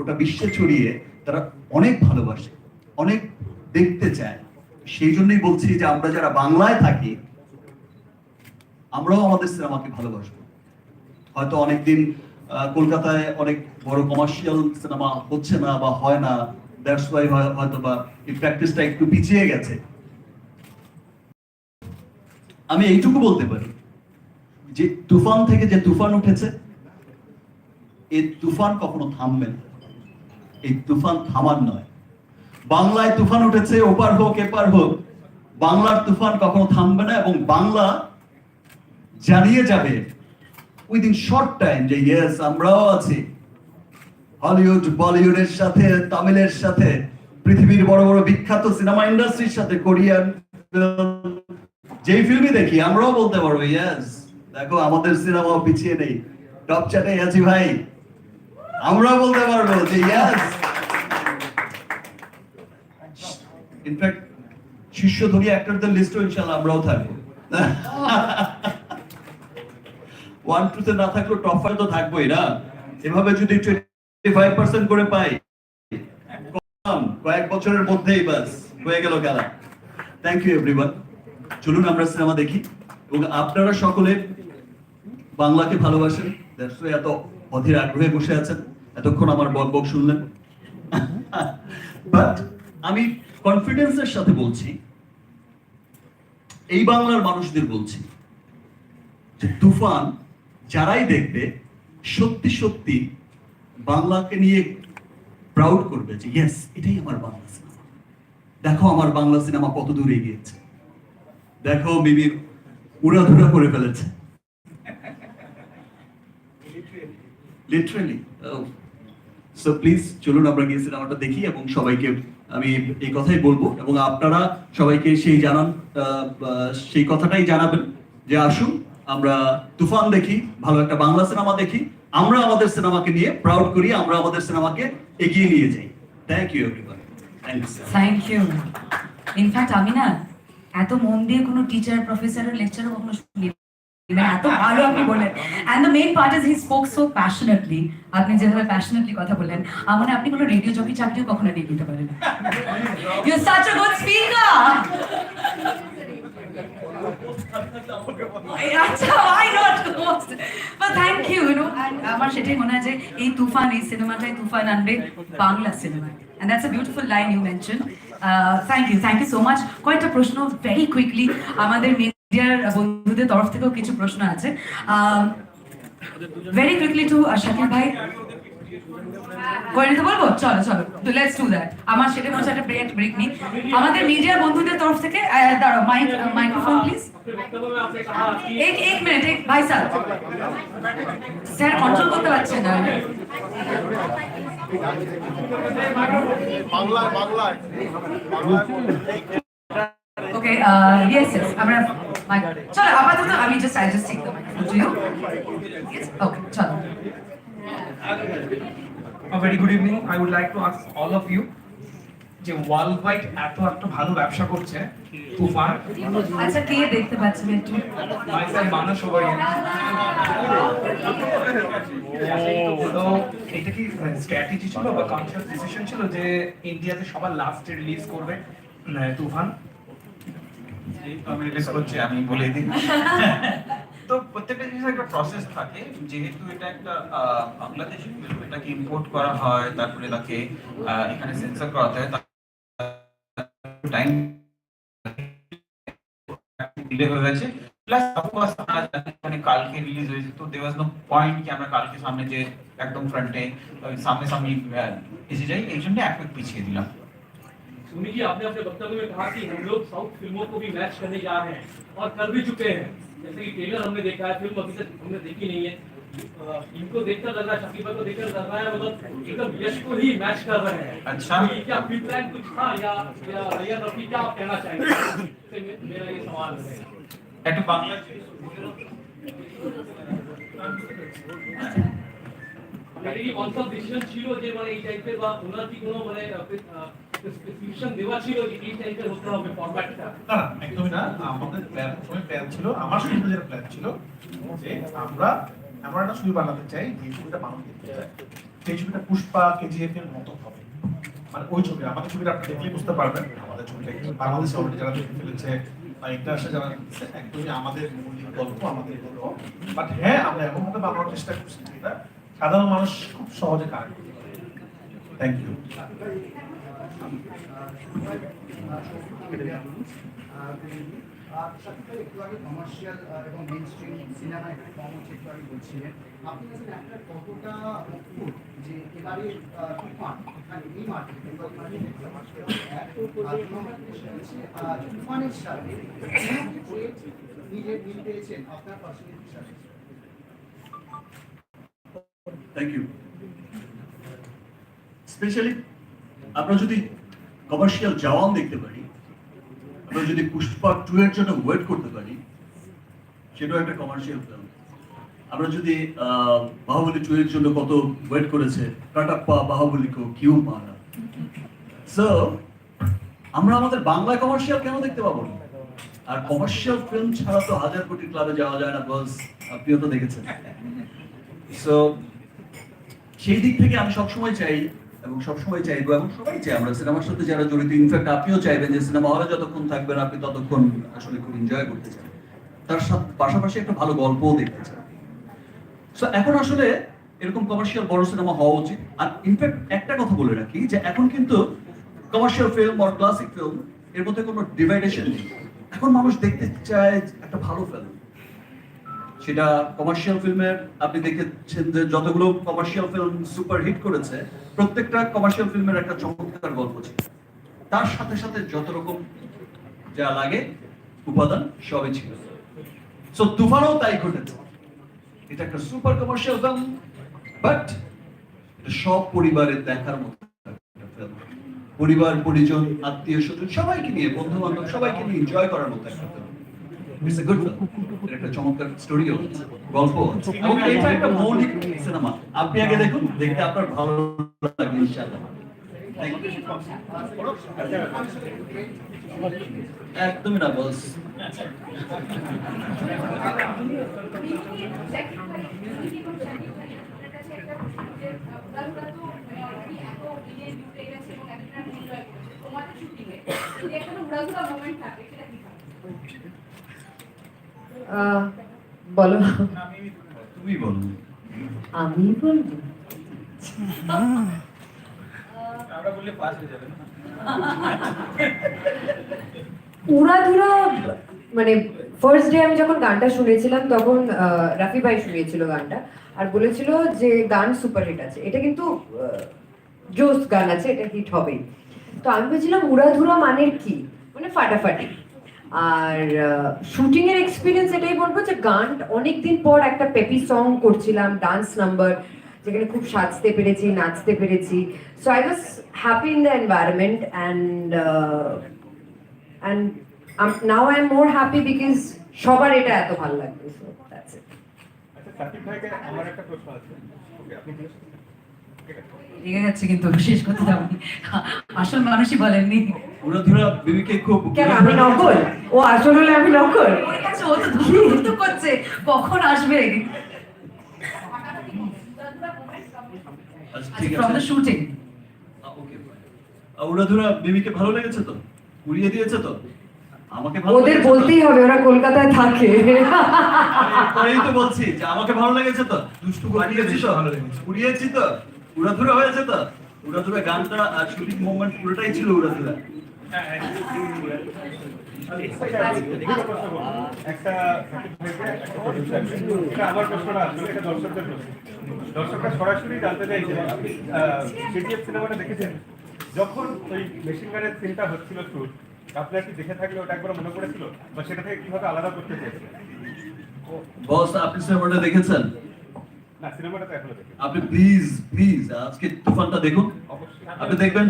গোটা বিশ্বে ছড়িয়ে তারা অনেক ভালোবাসে, অনেক দেখতে চায়। সেই জন্যই বলছি যে আমরা যারা বাংলায় থাকি, আমরাও আমাদের সিনেমাকে ভালোবাসবো। হয়তো অনেকদিন কলকাতায় অনেক বড় কমার্শিয়াল সিনেমা হচ্ছে না বা হয় না দ্যাটস ওয়াই হয়তো বা এই প্র্যাকটিসটা একটু পিছিয়ে গেছে। আমি এইটুকু বলতে পারি যে তুফান থেকে যে তুফান উঠেছে এই তুফান কখনো থামবে না। এই তুফান থামার নয়। বাংলায় তুফান উঠেছে, ওপার হোক, এপার হোক। বাংলার তুফান কখনো থামবে না এবং বাংলা জানিয়ে যাবে উইদিন শর্ট টাইম যে ইয়েস আমরাও আছি। হলিউড, বলিউডের সাথে, তামিলের সাথে, পৃথিবীর বড় বড় বিখ্যাত সিনেমা ইন্ডাস্ট্রির সাথে, কোরিয়ান যেই ফিল্মই দেখি, আমরাও বলতে পারব ইয়েস দেখো, আমাদের সিনেমাও পিছিয়ে নেই। টপ চ্যাটে আছি ভাই। আমরাও বলতে পারব যে ইয়েস ইনফ্যাক্ট অ্যাক্টরদের লিস্টও ইনশাআল্লাহ আমরাও থাকব। ওয়ান টু তে না থাকলেও টপ ফাইভ তো থাকবোই না। এভাবে যদি টোয়েন্টি ফাইভ পার্সেন্ট করে পাই কয়েক বছরের মধ্যেই বাস, হয়ে গেল খেলা। থ্যাংক ইউ এভরিওয়ান চলুন আমরা সিনেমা দেখি। এবং আপনারা সকলে বাংলাকে ভালোবাসেন। এত অধীর আগ্রহে বসে আছেন। এতক্ষণ আমার বক বক শুনলেন। বাট আমি কনফিডেন্সের সাথে বলছি, এই বাংলার মানুষদের বলছি তুফান যারাই দেখবে, সত্যি সত্যি বাংলাকে নিয়ে প্রাউড করবে যে ইয়েস এটাই আমার বাংলা সিনেমা দেখো আমার বাংলা সিনেমা কত দূরে গিয়েছে দেখো মিমির উড়াধুরা করে ফেলেছে। লিটারালি সো প্লিজ চলুন আমরা গিয়ে সিনেমাটা দেখি এবং সবাইকে আমি এই কথাই বলব। এবং আপনারা সবাইকে সেই জানান সেই কথাটাই জানাবেন যে আসুন, আমরা তুফান দেখি, ভালো একটা বাংলা সিনেমা দেখি, আমরা আমাদের সিনেমাকে নিয়ে প্রাউড করি, আমরা আমাদের সিনেমাকে এগিয়ে নিয়ে যাই। Thank you thank you in fact আমি না এত মন দিয়ে কোনো টিচার প্রফেসরের লেকচারও কখনো শুনি এত ভালো আপনি বললেন। And the main part is he spoke so passionately আপনি যেভাবে প্যাশনেটলি কথা বললেন আমার আপনি কোনো রেডিও জকি চাকরিও কখনো নিয়ে নিতে পারেন you such a good speaker আচ্ছা আমার সেটাই মনে হয় যে এই তুফান এই সিনেমাটাই তুফান আনবে বাংলা সিনেমায়। You thank you so much কয়েকটা প্রশ্ন ভেরি কুইকলি আমাদের মিডিয়ার বন্ধুদের তরফ থেকেও কিছু প্রশ্ন আছে। ভেরি কুইকলি টু শাকিল ভাই। করে নিতে বলব? চলো চলো। লেটস ডু দ্যাট আমার সেটা মনে একটা ব্রেক ব্রেক নেই। আমাদের মিডিয়ার বন্ধুদের তরফ থেকে দাঁড়াও মাইক মাইক্রোফোন প্লিজ এক এক মিনিট এক ভাই স্যার স্যার কন্ট্রোল করতে পারছে না। Bangla Bangla okay yes yes আমরা চলো আপাতত আমি just I just take the microphone to you okay চলো। A very good evening. I would like to ask all of you যে ওয়ার্ল্ড ওয়াইড এত একটা ভালো ব্যবসা করছে তুফান। আচ্ছা কে দেখতে পাচ্ছেন একটু? মাইসেল মানুষ ওভার তো এটা কি স্ট্র্যাটেজি ছিল বা কনসিয়াস ডিসিশন ছিল যে ইন্ডিয়াতে সবার লাস্টে রিলিজ করবে তুফান? আমি রিলিজ করছি আমি বলে দিই তো প্রত্যেকটা জিনিসের একটা প্রসেস থাকে যেহেতু এটা একটা আহ, বাংলাদেশি ফিল্ম এটাকে ইম্পোর্ট করা হয় তারপরে তাকে আহ, এখানে সেন্সর করাতে হয় টাইম ডিলে হয়ে গেছে। প্লাস অফকোর্স আমরা জানি এখানে কালকে রিলিজ হয়েছে তো দেওয়াজ নো পয়েন্ট কি আমরা কালকে সামনে যে একদম ফ্রন্টে সামনে সামনে আহ, এসে যাই এই জন্য এক week পিছিয়ে দিলাম। सुनी जी आपने अपने वक्तव्य में कहा कि हम लोग साउथ फिल्मों को भी मैच करने जा रहे हैं और कर भी चुके हैं जैसे कि ट्रेलर हमने देखा है फिल्म अभी तक हमने देखी नहीं है अ, इनको देखकर लग रहा है शकीबा को देखकर लग रहा है मतलब एकदम यश को ही मैच कर रहे हैं अच्छा। तो ये क्या प्री प्लान कुछ था या या रैया रफी क्या आप कहना चाहेंगे इससे मे- मेरा ये सवाल है একটু বাংলা মানে কি কনসাল ডিসিশন ছিল যে মানে এই টাইপের বা ওনার কি কোনো মানে আমার প্ল্যান ছিল যে আমরা একটা বানাতে চাই ছবিটা পুষ্পা মানে ওই আমাদের ছবিটা আপনি বুঝতে পারবেন, আমাদের ছবিটা যারা দেখে ফেলেছে বা যারা একদমই আমাদের আমাদের বাট হ্যাঁ আমরা করছি সাধারণ মানুষ খুব সহজে কানেক্ট করতে থ্যাংক ইউ কমার্শিয়াল এবং মেন স্ট্রিম সিনেমা একটু আপনি কতটা তুফানের সাথে নিজের মিল পেয়েছেন আপনার পার্সোনালিটির সাথে থ্যাংক ইউ স্পেশালি আমরা যদি কমার্শিয়াল জওয়ান দেখতে পারি আমরা যদি পুষ্পা টু এর জন্য ওয়েট করতে পারি, সেটাও একটা কমার্শিয়াল ফিল্ম আমরা যদি বাহুবলী টু এর জন্য কত ওয়েট করেছে, কাটাপ্পা, বাহুবলী কো কিউ মারা সো আমরা আমাদের বাংলা কমার্শিয়াল কেন দেখতে পাবো না? আর কমার্শিয়াল ফিল্ম ছাড়া তো হাজার কোটি ক্লাবে যাওয়া যায় না বস আপনিও তো দেখেছেন। সো সেই দিক থেকে আমি সবসময় চাই এবং সবসময় চাইব, এবং সবাই চাই আমরা সিনেমার সাথে যারা জড়িত ইনফ্যাক্ট আপনিও চাইবেন যে সিনেমা হলে যতক্ষণ থাকবেন, আপনি ততক্ষণ আসলে খুব এনজয় করতে চান। তার সাথে, পাশাপাশি একটা ভালো গল্পও দেখতে চান। সো এখন আসলে এরকম কমার্শিয়াল বড় সিনেমা হওয়া উচিত। আর ইনফ্যাক্ট একটা কথা বলে রাখি যে এখন কিন্তু কমার্শিয়াল ফিল্ম আর ক্লাসিক ফিল্ম এর মধ্যে কোনো ডিভাইডেশন নেই। এখন মানুষ দেখতে চায় একটা ভালো ফিল্ম সেটা কমার্শিয়াল ফিল্মের আপনি দেখেছেন যে যতগুলো কমার্শিয়াল ফিল্ম সুপার হিট করেছে, প্রত্যেকটা কমার্শিয়াল ফিল্মের একটা চমৎকার গল্প ছিল। তার সাথে সাথে যত রকম যা লাগে, উপাদান সবই ছিল। সো তুফানও তাই ঘটেছে। এটা একটা সুপার কমার্শিয়াল ফিল্ম বাট সব পরিবারের দেখার মতো পরিবার, পরিজন আত্মীয় স্বজন সবাইকে নিয়ে বন্ধু বান্ধব সবাইকে নিয়ে এনজয় করার মতো একটা film it's a good film এর একটা চমৎকার স্টোরিও আছে গল্প আছে এবং এটা একটা মৌলিক সিনেমা আপনি আগে দেখুন দেখতে আপনার ভালো লাগবে ইনশাআল্লাহ Thank you. একদমই না বস আহ, বলো। তুমি বলো। আমি বলব। আমরা বললে পাস হয়ে যাবে না। উড়াধুরা মানে ফার্স্ট ডে আমি যখন গানটা শুনেছিলাম তখন রাফি ভাই শুনিয়েছিল গানটা আর বলেছিল যে গান সুপারহিট আছে। এটা কিন্তু জোস গান আছে এটা হিট হবেই। তো আমি বলছিলাম উড়াধুরা মানের কি? মানে ফাটাফাটি। আর শুটিং এর এক্সপিরিয়েন্স এটাই বলব যে গান অনেকদিন পর একটা পেপি সং করছিলাম ডান্স নাম্বার যেখানে খুব সাজতে পেরেছি নাচতে পেরেছি। So I was happy in the environment and and um, now I'm more happy because সবার এটা এত ভালো লাগবে। That's it. আচ্ছা আমার একটা প্রশ্ন আছে। রেগে যাচ্ছে কিন্তু শেষ করতে দাও আসল মানুষই বলেননি। বিবিকে খুব কেন আমি নকল? ও আসল হলে আমি নকল? ও তো ধুতু করছে কখন আসবে? আচ্ছা from the shooting okay Uradhura বিবিকে ভালো লেগেছে তো? উড়িয়ে দিয়েছে তো? আমাকে ভালো ওদের লেগেছে তো? বলতেই হবে ওরা কলকাতায় থাকে। তো বলছি যে আমাকে ভালো লেগেছে তো? দুষ্টু উড়িয়েছি তো ভালো লেগেছে। উড়িয়েছি তো? উড়াধুরা হয়েছে তো? উড়াধুরা গানটা আর শুটিং মোমেন্ট পুরোটাই ছিল উড়াধুরা। একটা। আমার আসলে এটা দর্শকদের প্রশ্ন। দর্শকরা সরাসরি জানতে চাইছে সিনেমাটা দেখেছেন? যখন ওই মেশিন গানের সিনটা হচ্ছিল শুট আপনার কি দেখে থাকলে ওটা একবার মনে পড়েছিল? বা সেটা থেকে কীভাবে আলাদা করতে চেয়েছিলেন বস আপনি সিনেমাটা দেখেছেন? না সিনেমাটা তো এখনও দেখি আপনি প্লিজ প্লিজ আজকে তুফানটা দেখুন। আপনি দেখবেন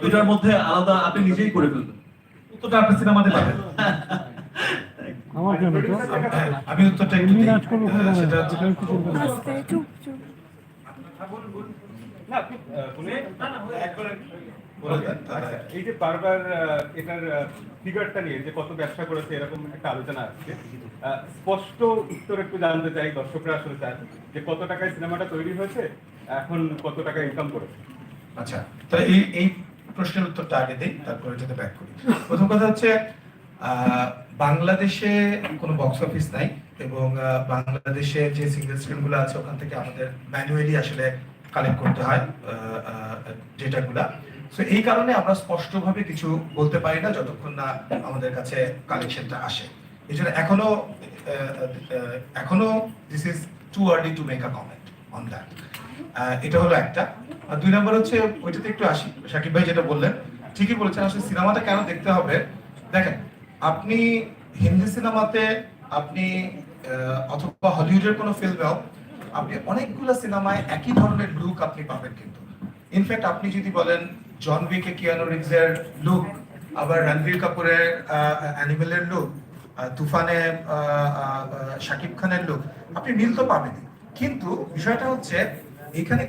দুটার মধ্যে আলাদা আপনি নিজেই করে ফেলবেন। উত্তরটা আপনি সিনেমাতে পাবেন। আমার জন্য আমি উত্তরটা একটু দিই। আহ, সেটা হচ্ছে না আপনি না, না, একবার বলে দেন, তাহলে- এই যে বারবার এটার ফিগারটা নিয়ে যে কত ব্যবসা করেছে এরকম একটা আলোচনা আসছে স্পষ্ট উত্তর একটু জানতে চাই, দর্শকরা আসলে চান যে কত টাকায় সিনেমাটা তৈরি হয়েছে, এখন কত টাকা ইনকাম করে আচ্ছা তাহলে এই এই প্রশ্নের উত্তরটা আগে দিই, তারপরে এটাতে ব্যাক করি। প্রথম কথা হচ্ছে বাংলাদেশে কোনো বক্স অফিস নাই এবং বাংলাদেশে যে সিঙ্গেল স্ক্রিনগুলো আছে, ওখান থেকে আমাদের ম্যানুয়ালি আসলে কালেক্ট করতে হয় ডেটাগুলা সো এই কারণে আমরা স্পষ্টভাবে কিছু বলতে পারি না, যতক্ষণ না আমাদের কাছে কালেকশনটা আসে। এই এখনও এখনও this is too early to make a comment on that এটা হলো একটা। আর দুই নম্বর হচ্ছে, ওইটাতে একটু আসি, সাকিব ভাই যেটা বললেন, ঠিকই বলেছেন, আসলে সিনেমাটা কেন দেখতে হবে? দেখেন, আপনি হিন্দি সিনেমাতে আপনি অথবা হলিউডের কোনো ফিল্মেও আপনি অনেকগুলো সিনেমায় একই ধরনের লুক আপনি পাবেন কিন্তু। ইনফ্যাক্ট আপনি যদি বলেন জন উইকে কিয়ানো রিভসের লুক আবার রণবীর কাপুরের অ্যানিমেলের লুক তুফানে শাকিব খানের লোক আপনি মিল তো পাবেনই। কিন্তু বিষয়টা হচ্ছে এখানে